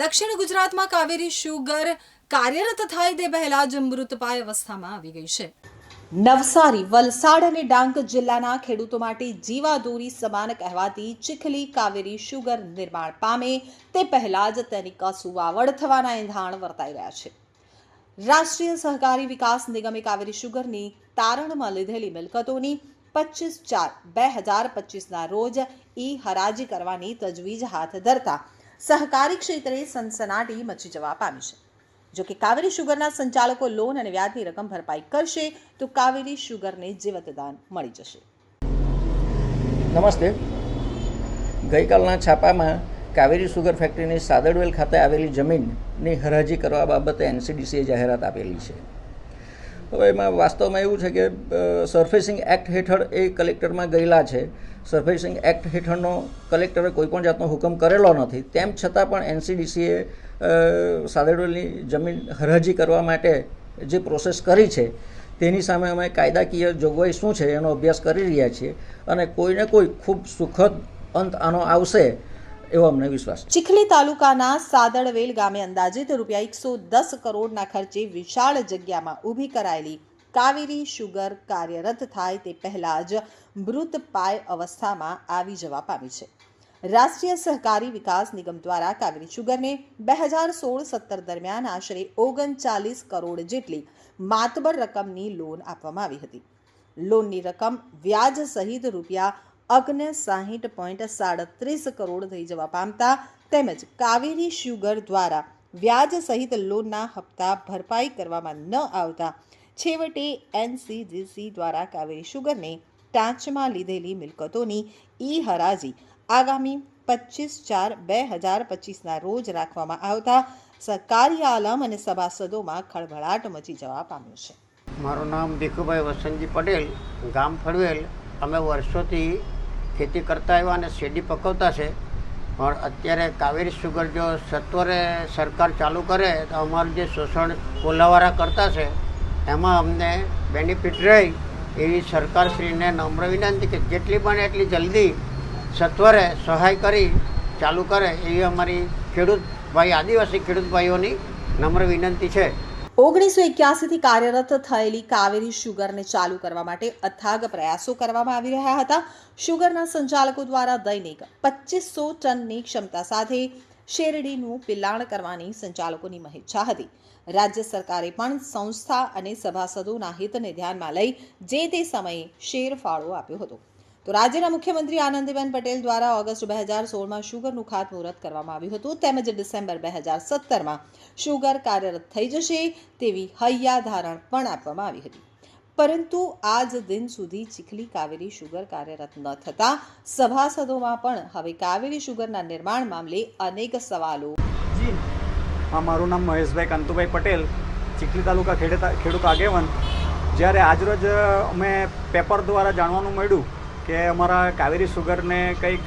દક્ષિણ ગુજરાતમાં કાવેરી શુગર કાર્યરત થાય તે પહેલા જ મૃતપાય અવસ્થામાં આવી ગઈ છે. નવસારી, વલસાડ અને ડાંગ જિલ્લાના ખેડૂતો માટે જીવાદોરી સમાન કહેવાતી ચીખલી કાવેરી શુગર નિર્માણ પામે તે પહેલા જ તેની કસુવાવડ થવાના એંધાણ વર્તાઈ રહ્યા છે. રાષ્ટ્રીય સહકારી વિકાસ નિગમે કાવેરી શુગરની તારણમાં લીધેલી મિલકતોની પચીસ ચાર બે હજાર પચીસના રોજ ઈ હરાજી કરવાની તજવીજ હાથ ધરતા સહકારી ક્ષેત્રે સનસનાટી મચી જવા પામી છે. જો કે કાવેરી શુગરના સંચાલકો લોન અને વ્યાજની રકમ ભરપાઈ કરશે, તો કાવેરી શુગરને જીવતદાન મળી જશે. નમસ્તે. ગઈકાલના છાપામાં કાવેરી સુગર ફેક્ટરીની સાદડવેલ ખાતે આવેલી જમીનની હરાજી કરવા બાબતે એનસીડીસીએ જાહેરાત આપેલી છે. હવે એમાં વાસ્તવમાં એવું છે કે સરફેસિંગ એક્ટ હેઠળ એ કલેક્ટરમાં ગયેલા છે. સરફેસિંગ એક્ટ હેઠળનો કલેક્ટરે કોઈપણ જાતનો હુકમ કરેલો નથી. તેમ છતાં પણ એનસીડીસીએ સાદેડોલની જમીન હરાજી કરવા માટે જે પ્રોસેસ કરી છે, તેની સામે અમે કાયદાકીય જોગવાઈ શું છે એનો અભ્યાસ કરી રહ્યા છીએ. અને કોઈને કોઈ ખૂબ સુખદ અંત આનો આવશે એવો અમને વિશ્વાસ ચીખલી તાલુકાના સાદળવેલ ગામે અંદાજિત રૂપિયા એકસો દસ કરોડના ખર્ચે વિશાળ જગ્યામાં ઊભી કરાયેલી કાવેરી શુગર કાર્યરત થાય તે પહેલાં જ મૃતપાય અવસ્થામાં આવી જવા પામી છે. રાષ્ટ્રીય સહકારી વિકાસ નિગમ દ્વારા કાવેરી શુગરને બે હજાર સોળ સત્તર દરમિયાન આશરે ઓગણચાલીસ કરોડ જેટલી માતબર રકમની લોન આપવામાં આવી હતી. લોનની રકમ વ્યાજ સહિત રૂપિયા અગ્ન સાહીઠ પોઈન્ટ સાડત્રીસ કરોડ થઈ જવા પામતા તેમજ કાવેરી શુગર દ્વારા વ્યાજ સહિત લોનના હપ્તા ભરપાઈ કરવામાં ન આવતા. છેવટે એનસીજીસી દ્વારા કાવેરી શુગરને ટાંચમાં લીધેલી મિલકતોની ઈ હરાજી આગામી પચીસ ચાર બે હજાર પચીસના રોજ રાખવામાં આવતા સરકારી આલમ અને સભાસદોમાં ખળભળાટ મચી જવા પામ્યો છે. મારું નામ ભીખુભાઈ વસંતજી પટેલ, ગામ ફળવેલ. અમે વર્ષોથી ખેતી કરતા આવ્યા અને શેરડી પકવતા છે. પણ અત્યારે કાવેરી સુગર જો સત્વરે સરકાર ચાલુ કરે, તો અમારું જે શોષણ કોલાવાળા કરતા છે, એમાં અમને બેનિફિટ રહે એવી સરકારશ્રીને નમ્ર વિનંતી કે જેટલી બને એટલી જલ્દી સત્વરે સહાય કરી ચાલુ કરે એવી અમારી ખેડૂત ભાઈ, આદિવાસી ખેડૂત ભાઈઓની નમ્ર વિનંતી છે. ઓગણીસો એક્યાસીથી કાર્યરત થયેલી કાવેરી શુગરને ચાલુ કરવા માટે અથાગ પ્રયાસો કરવામાં આવી રહ્યા હતા. શુગરના સંચાલકો દ્વારા દૈનિક પચીસો ટનની ક્ષમતા સાથે શેરડીનું પિલાણ કરવાની સંચાલકોની મહેચ્છા હતી. રાજ્ય સરકારે પણ સંસ્થા અને સભાસદોના હિતને ધ્યાનમાં લઈ જે તે સમયે શેરફાળો આપ્યો હતો. તો રાજ્યના મુખ્યમંત્રી આનંદીબેન પટેલ દ્વારા ઓગસ્ટ બે હજાર સોળમાં શુગરનું ખાતમુહૂર્ત કરવામાં આવ્યું હતું. તેમજ ડિસેમ્બર બે હજાર સત્તરમાં શુગર કાર્યરત થઈ જશે તેવી હૈયા ધારણ પણ આપવામાં આવી હતી. પરંતુ આજ દિન સુધી ચીખલી કાવેરી શુગર કાર્યરત ન થતા સભાસદોમાં પણ હવે કાવેરી શુગરના નિર્માણ મામલે અનેક સવાલો. હા, મારું નામ મહેશભાઈ કાંતુભાઈ પટેલ, ચીખલી તાલુકા ખેડૂત આગેવાન. જ્યારે આજરોજ અમે પેપર દ્વારા જાણવાનું મળ્યું કે અમારા કાવેરી સુગરને કંઈક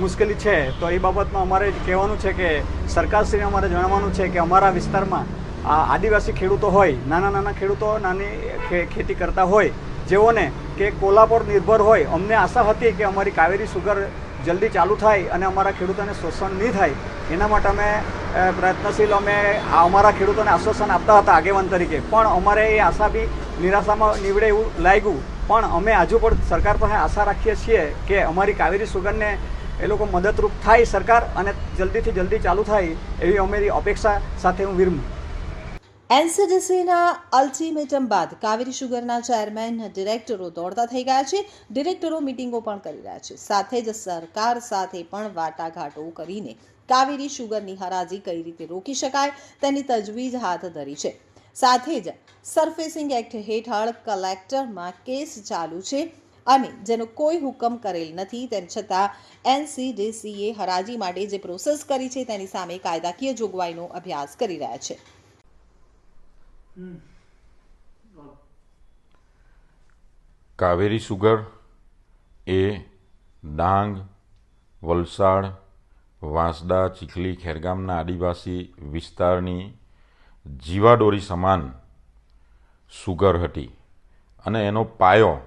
મુશ્કેલી છે, તો એ બાબતમાં અમારે કહેવાનું છે કે સરકારશ્રીને અમારે જણાવવાનું છે કે અમારા વિસ્તારમાં આદિવાસી ખેડૂતો હોય, નાના નાના ખેડૂતો, નાની ખેતી કરતા હોય, જેઓને કે કોલા પર નિર્ભર હોય, અમને આશા હતી કે અમારી કાવેરી સુગર જલ્દી ચાલુ થાય અને અમારા ખેડૂતોને શોષણ નહીં થાય, એના માટે અમે પ્રયત્નશીલ અમે અમારા ખેડૂતોને આશ્વાસન આપતા હતા આગેવાન તરીકે. પણ અમારે એ આશા બી નિરાશામાં નીવડે એવું લાગ્યું પણ અમે હજુ પણ સરકાર પાસે આશા રાખીએ છીએ કે અમારી કાવેરી સુગરને એ લોકો મદદરૂપ થાય સરકાર અને જલ્દીથી જલ્દી ચાલુ થાય એવી અમારી અપેક્ષા સાથે હું વિરમું. એનસીડીસીના અલ્ટિમેટમ બાદ કાવેરી સુગરના ચેરમેન ડિરેક્ટરો દોડતા થઈ ગયા છે. ડિરેક્ટરો મિટિંગો પણ કરી રહ્યા છે. સાથે જ સરકાર સાથે પણ વાટાઘાટો કરીને કાવેરી શુગરની હરાજી કઈ રીતે રોકી શકાય તેની તજવીજ હાથ ધરી છે. સાથે જ સરફેસિંગ એક્ટ હેઠળ કલેક્ટરમાં કેસ ચાલુ છે અને જેનો કોઈ હુકમ કરેલ નથી, તેમ છતાં એનસીડીસીએ હરાજી માટે જે પ્રોસેસ કરી છે તેની સામે કાયદાકીય જોગવાઈનો અભ્યાસ કરી રહ્યા છે. કાવેરી સુગર, એ, ડાંગ, વલસાડ, વાંસદા, ચીખલી, ખેરગામના આદિવાસી વિસ્તારની જીવાડોરી સમાન સુગર હતી અને એનો પાયો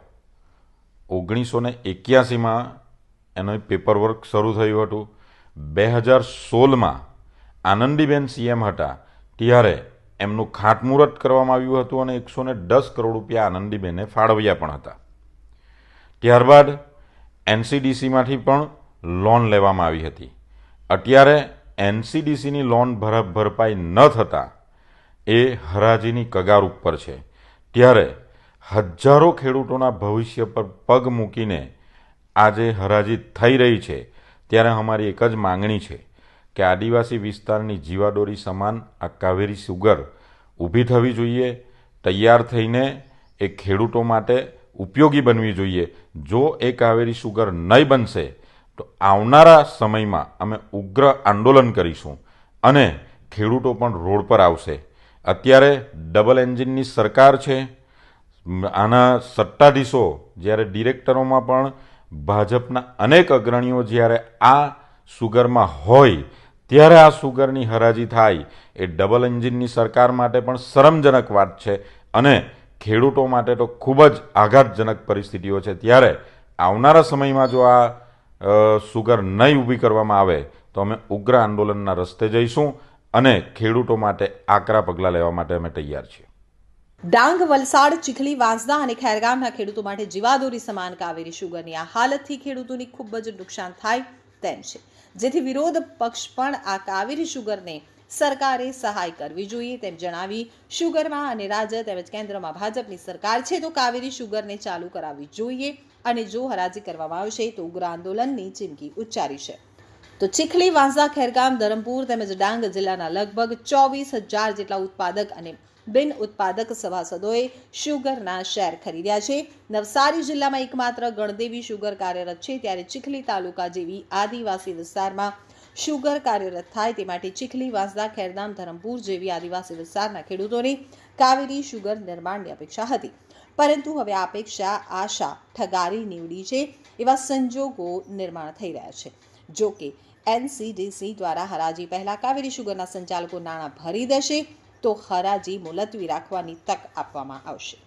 ઓગણીસો ને એક્યાસીમાં એનું પેપરવર્ક શરૂ થયું હતું. બે હજાર સોળમાં આનંદીબેન સીએમ હતા. ત્યારે એમનું ખાટમુહૂર્ત કરવામાં આવ્યું હતું અને એકસો ને દસ કરોડ રૂપિયા આનંદીબેને ફાળવ્યા પણ હતા. ત્યારબાદ એનસીડીસીમાંથી પણ લોન લેવામાં આવી હતી. અત્યારે એનસીડીસીની લોન ભર ભરપાઈ ન થતાં એ હરાજીની કગાર ઉપર છે. ત્યારે હજારો ખેડૂતોના ભવિષ્ય પર પગ મૂકીને આજે હરાજી થઈ રહી છે. ત્યારે અમારી એક જ માંગણી છે કે આદિવાસી વિસ્તારની જીવાદોરી સમાન આ કાવેરી સુગર ઊભી થવી જોઈએ, તૈયાર થઈને એ ખેડૂતો માટે ઉપયોગી બનવી જોઈએ. જો એ કાવેરી સુગર નહીં બનશે, તો આવનારા સમયમાં અમે ઉગ્ર આંદોલન કરીશું અને ખેડૂતો પણ રોડ પર આવશે. અત્યારે ડબલ એન્જિનની સરકાર છે. આના સત્તાધીશો જ્યારે ડિરેક્ટરોમાં પણ ભાજપના અનેક અગ્રણીઓ જ્યારે આ સુગરમાં હોય, ત્યારે આ સુગરની હરાજી થાય. એ ડબલ એન્જિનની સરકાર માટે પણ શરમજનક વાત છે અને ખેડૂતો માટે તો ખૂબ જ આઘાતજનક પરિસ્થિતિઓ છે. ત્યારે આવનારા સમયમાં જો આ સુગર નહીં ઊભી કરવામાં આવે, તો અમે ઉગ્ર આંદોલનના રસ્તે જઈશું. અને ખેડૂતો માટે આકરા પગલાં લેવા માટે અમે તૈયાર છીએ. ડાંગ, વલસાડ, ચીખલી, વાંસદા અને ખેરગામના ખેડૂતો માટે જીવાદોરી સમાન કાવેરી શુગરની આ હાલતથી ખેડૂતોની ખૂબ જ નુકસાન થાય તેમ છે. જેથી વિરોધ પક્ષ પણ આ કાવેરી શુગરને સરકારે સહાય કરવી જોઈએ તેમ જણાવી શુગરમાં અને રાજ્ય તેમજ કેન્દ્રમાં ભાજપની સરકાર છે તો કાવેરી શુગરને ચાલુ કરાવવી જોઈએ અને જો હરાજી કરવામાં આવશે તો ઉગ્ર આંદોલનની ચીમકી ઉચ્ચારી છે. તો ચીખલી, વાંસદા, ખેરગામ, ધરમપુર તેમજ ડાંગ જિલ્લાના લગભગ ચોવીસ હજાર જેટલા ઉત્પાદક અને બિન ઉત્પાદક સભાસદોએ શુગરના શેર ખરીદ્યા છે. નવસારી જિલ્લામાં એકમાત્ર ગણદેવી શુગર કાર્યરત છે. ત્યારે ચીખલી તાલુકા જેવી આદિવાસી વિસ્તારમાં શુગર કાર્યરત થાય તે માટે ચીખલી, વાંસદા ખેરધામ ધરમપુર જેવી આદિવાસી વિસ્તારના ખેડૂતોને કાવેરી શુગર નિર્માણની અપેક્ષા હતી. પરંતુ હવે આ અપેક્ષા, આશા, ઠગારી નીવડી છે. એવા સંજોગો નિર્માણ થઈ રહ્યા છે. જો કે એનસીડીસી દ્વારા હરાજી પહેલાં કાવેરી શુગરના સંચાલકો નાણાં ભરી દેશે તો હરાજી મુલતવી રાખવાની તક આપવામાં આવશે.